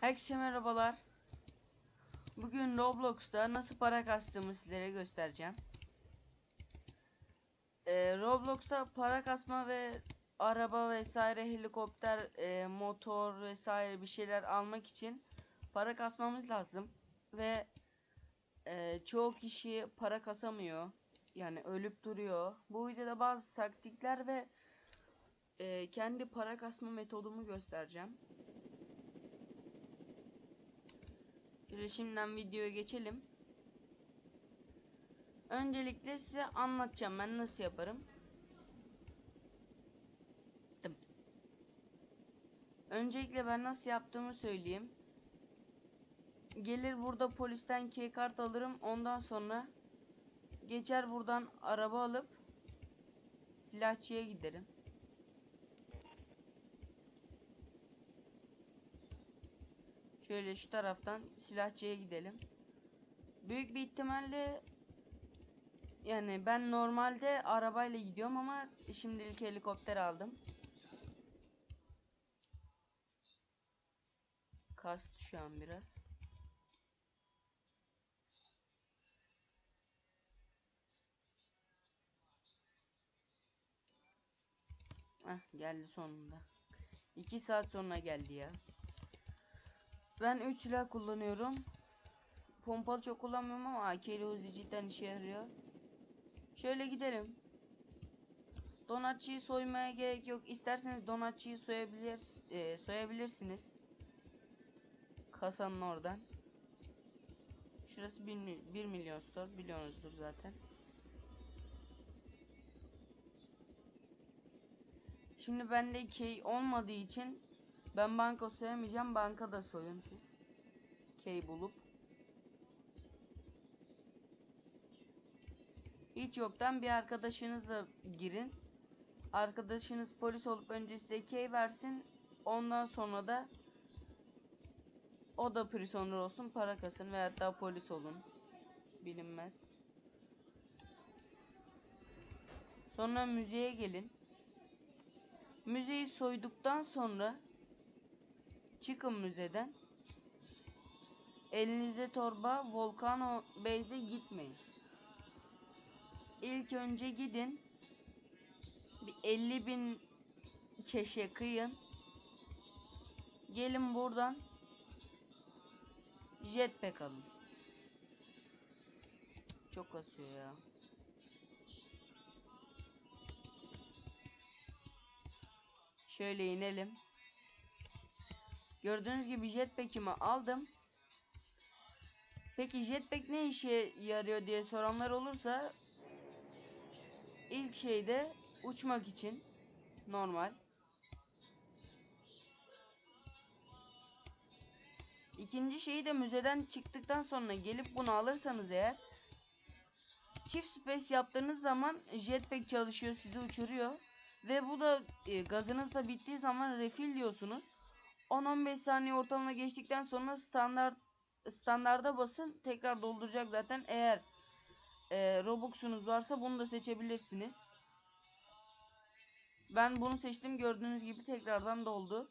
Herkese merhabalar. Bugün Roblox'ta nasıl para kastığımı sizlere göstereceğim. Ee, Roblox'ta para kasma ve araba vesaire, helikopter, e, motor vesaire bir şeyler almak için para kasmamız lazım. Ve e, çoğu kişi para kasamıyor. Yani ölüp duruyor. Bu videoda bazı taktikler ve e, kendi para kasma metodumu göstereceğim. Şöyle şimdiden videoya geçelim. Öncelikle size anlatacağım ben nasıl yaparım. Dım. Öncelikle ben nasıl yaptığımı söyleyeyim. Gelir burada polisten kart alırım. Ondan sonra geçer buradan araba alıp silahçıya giderim. Şöyle şu taraftan silahçıya gidelim. Büyük bir ihtimalle yani ben normalde arabayla gidiyorum ama şimdilik helikopter aldım. Kastı şu an biraz. Heh, geldi sonunda. 2 saat sonra geldi ya. Ben 3 silah kullanıyorum. Pompalı çok kullanmıyorum ama AK ile Uzi cidden işe yarıyor. Şöyle gidelim. Donatçıyı soymaya gerek yok. İsterseniz donatçıyı soyabilir, e, soyabilirsiniz. Kasanın oradan. Şurası 1, 1 milyon store biliyorsunuzdur zaten. Şimdi bende key olmadığı için ben banka soyamayacağım. Banka da soyun siz. Key bulup. Hiç yoktan bir arkadaşınızla girin. Arkadaşınız polis olup önce size key versin. Ondan sonra da o da prisoner olsun para kasın ve hatta polis olun. Bilinmez. Sonra müzeye gelin. Müzeyi soyduktan sonra çıkın müzeden. Elinizde torba Volcano Base'e gitmeyin. İlk önce gidin. Bir 50 bin keşe kıyın. Gelin buradan jetpack alın. Çok kasıyor ya. Şöyle inelim. Gördüğünüz gibi jetpack'imi aldım. Peki jetpack ne işe yarıyor diye soranlar olursa ilk şeyde uçmak için normal. İkinci şeyi de müzeden çıktıktan sonra gelip bunu alırsanız eğer çift space yaptığınız zaman jetpack çalışıyor sizi uçuruyor. Ve bu da e, gazınız da bittiği zaman refill diyorsunuz. 10-15 saniye ortalama geçtikten sonra standart standarda basın tekrar dolduracak zaten. Eğer e, Robux'unuz varsa bunu da seçebilirsiniz. Ben bunu seçtim gördüğünüz gibi tekrardan doldu.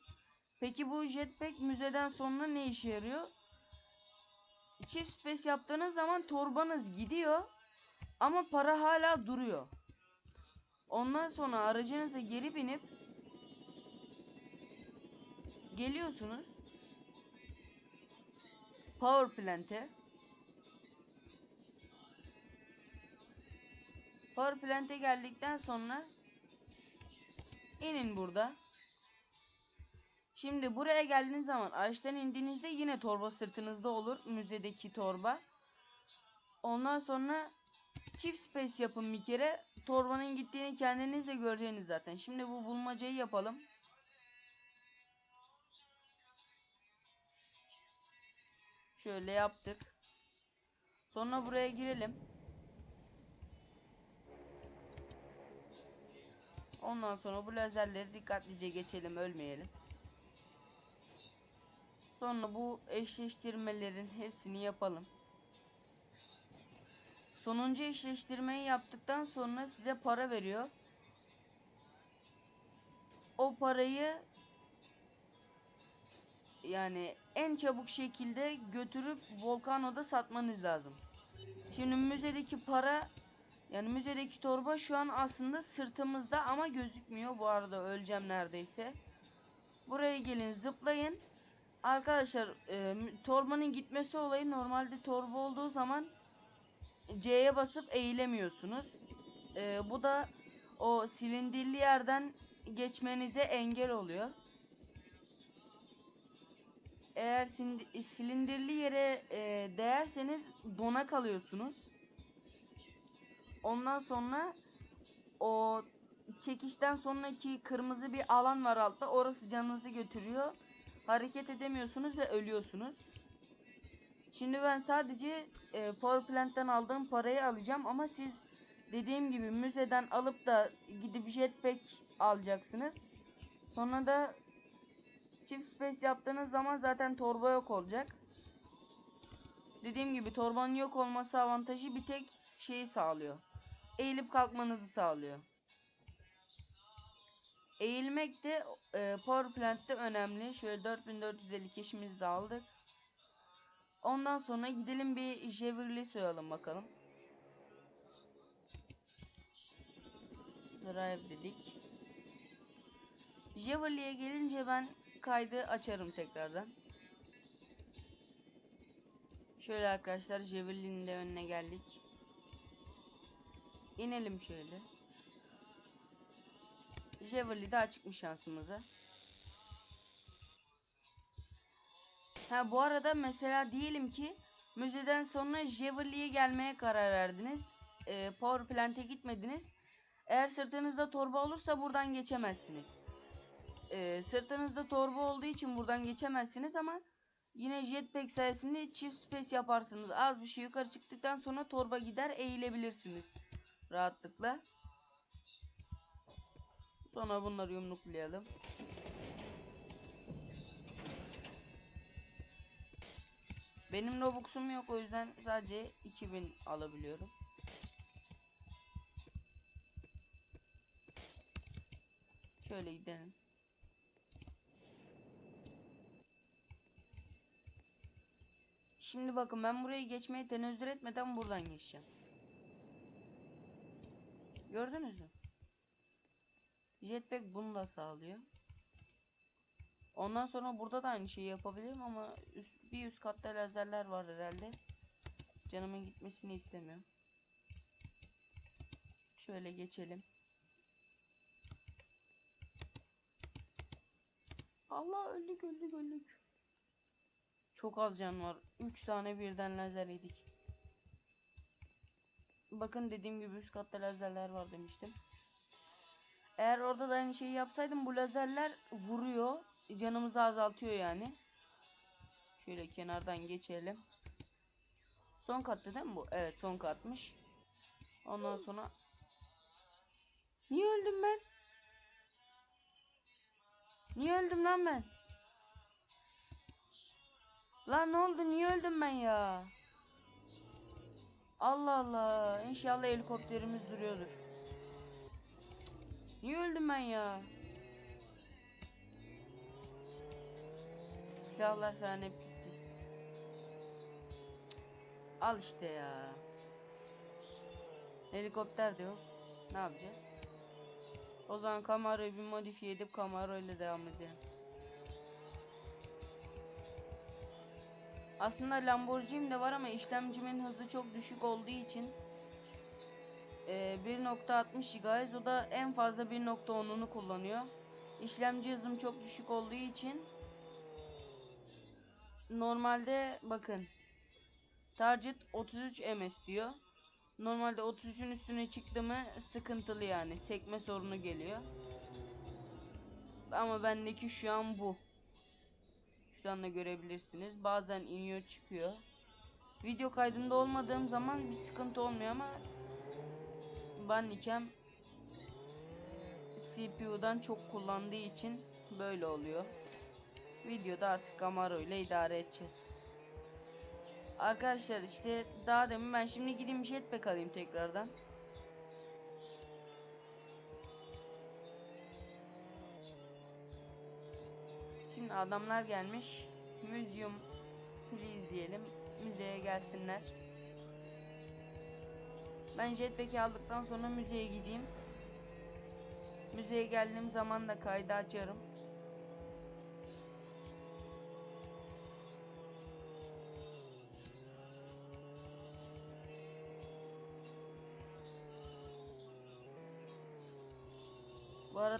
Peki bu jetpack müzeden sonra ne işe yarıyor? Çift space yaptığınız zaman torbanız gidiyor ama para hala duruyor. Ondan sonra aracınıza geri binip geliyorsunuz. Power plant'e. Power plant'e geldikten sonra inin burada. Şimdi buraya geldiğiniz zaman ağaçtan indiğinizde yine torba sırtınızda olur. Müzedeki torba. Ondan sonra çift space yapın bir kere. Torbanın gittiğini kendiniz de göreceğiniz zaten. Şimdi bu bulmacayı yapalım. Şöyle yaptık. Sonra buraya girelim. Ondan sonra bu lazerleri dikkatlice geçelim ölmeyelim. Sonra bu eşleştirmelerin hepsini yapalım. Sonuncu eşleştirmeyi yaptıktan sonra size para veriyor. O parayı yani en çabuk şekilde götürüp Volcano'da satmanız lazım. Şimdi müzedeki para yani müzedeki torba şu an aslında sırtımızda ama gözükmüyor. Bu arada öleceğim neredeyse. Buraya gelin zıplayın. Arkadaşlar e, torbanın gitmesi olayı normalde torba olduğu zaman C'ye basıp eğilemiyorsunuz. E, bu da o silindirli yerden geçmenize engel oluyor. Eğer silindirli yere e, değerseniz dona kalıyorsunuz. Ondan sonra o çekişten sonraki kırmızı bir alan var altta. Orası canınızı götürüyor. Hareket edemiyorsunuz ve ölüyorsunuz. Şimdi ben sadece e, Power Plant'ten aldığım parayı alacağım ama siz dediğim gibi müzeden alıp da gidip jetpack alacaksınız. Sonra da çift space yaptığınız zaman zaten torba yok olacak. Dediğim gibi torbanın yok olması avantajı bir tek şeyi sağlıyor. Eğilip kalkmanızı sağlıyor. Eğilmek de e, Power Plant'te önemli. Şöyle 4450 keşimizi de aldık. Ondan sonra gidelim bir Jeverly soyalım bakalım. Drive dedik. Jeverly'e gelince ben kaydı açarım tekrardan. Şöyle arkadaşlar Jeverly'nin de önüne geldik. İnelim şöyle. Jeverly'de açık mı şansımıza? Ha bu arada mesela diyelim ki müzeden sonra Jeverly'e gelmeye karar verdiniz. Ee, Power Plant'e gitmediniz. Eğer sırtınızda torba olursa buradan geçemezsiniz. Ee, sırtınızda torba olduğu için buradan geçemezsiniz ama yine jetpack sayesinde çift space yaparsınız. Az bir şey yukarı çıktıktan sonra torba gider eğilebilirsiniz. Rahatlıkla. Sonra bunları yumruklayalım. Benim Robux'um yok o yüzden sadece 2000 alabiliyorum. Şöyle gidelim. Şimdi bakın ben burayı geçmeye tenezzül etmeden buradan geçeceğim. Gördünüz mü? Jetpack bunu da sağlıyor. Ondan sonra burada da aynı şeyi yapabilirim ama üst, bir üst katta lazerler var herhalde. Canımın gitmesini istemiyorum. Şöyle geçelim. Allah öldük öldük öldük. Çok az can var. 3 tane birden lazer yedik. Bakın dediğim gibi üst katta lazerler var demiştim. Eğer orada da aynı şeyi yapsaydım bu lazerler vuruyor. Canımızı azaltıyor yani. Şöyle kenardan geçelim. Son kattı değil mi bu? Evet son katmış. Ondan sonra Niye öldüm ben? Niye öldüm lan ben? Lan ne oldu? Niye öldüm ben ya? Allah Allah. İnşallah helikopterimiz duruyordur. Niye öldüm ben ya? Silahlar falan hep gitti. Al işte ya. Helikopter de yok. Ne yapacağız? O zaman Camaro'yu bir modifiye edip ile devam edelim. Aslında Lamborghini de var ama işlemcimin hızı çok düşük olduğu için e, 1.60 GHz o da en fazla 1.10'unu kullanıyor. İşlemci hızım çok düşük olduğu için normalde bakın target 33 ms diyor. Normalde 33'ün üstüne çıktı mı sıkıntılı yani sekme sorunu geliyor. Ama bendeki şu an bu. Şuradan da görebilirsiniz. Bazen iniyor çıkıyor. Video kaydında olmadığım zaman bir sıkıntı olmuyor ama Bandicam CPU'dan çok kullandığı için böyle oluyor. Videoda artık Camaro ile idare edeceğiz. Arkadaşlar işte daha demin ben şimdi gideyim jetpack alayım tekrardan. Adamlar gelmiş. Museum please diyelim. Müzeye gelsinler. Ben jetpack'i aldıktan sonra müzeye gideyim. Müzeye geldiğim zaman da kaydı açarım.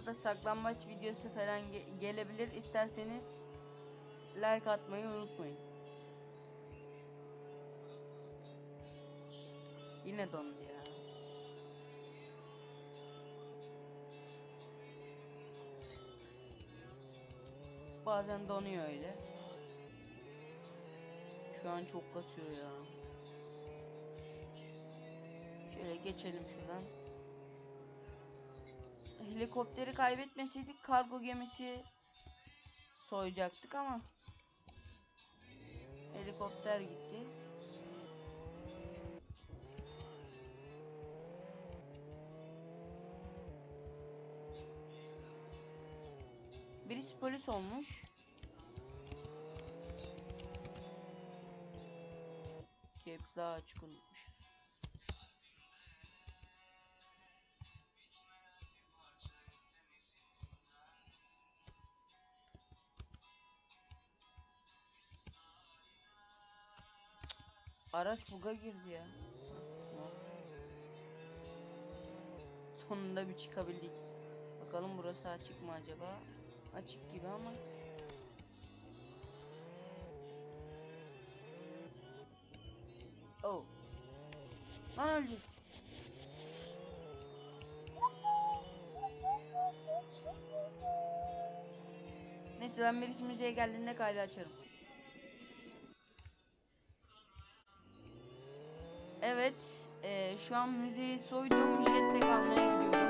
Bu arada saklambaç videosu falan ge- gelebilir. İsterseniz like atmayı unutmayın. Yine dondu ya. Bazen donuyor öyle. Şu an çok kasıyor ya. Şöyle geçelim şuradan. Helikopteri kaybetmeseydik kargo gemisi soyacaktık ama helikopter gitti. Birisi polis olmuş. Daha açık unutmuşuz. Araç buga girdi ya. Sonunda bir çıkabildik. Bakalım burası açık mı acaba? Açık gibi ama. Oh. Lan öleceğiz. Neyse ben birisi müzeye geldiğinde kaydı açarım. Şu an müzeyi soydum, jetpack almaya gidiyorum.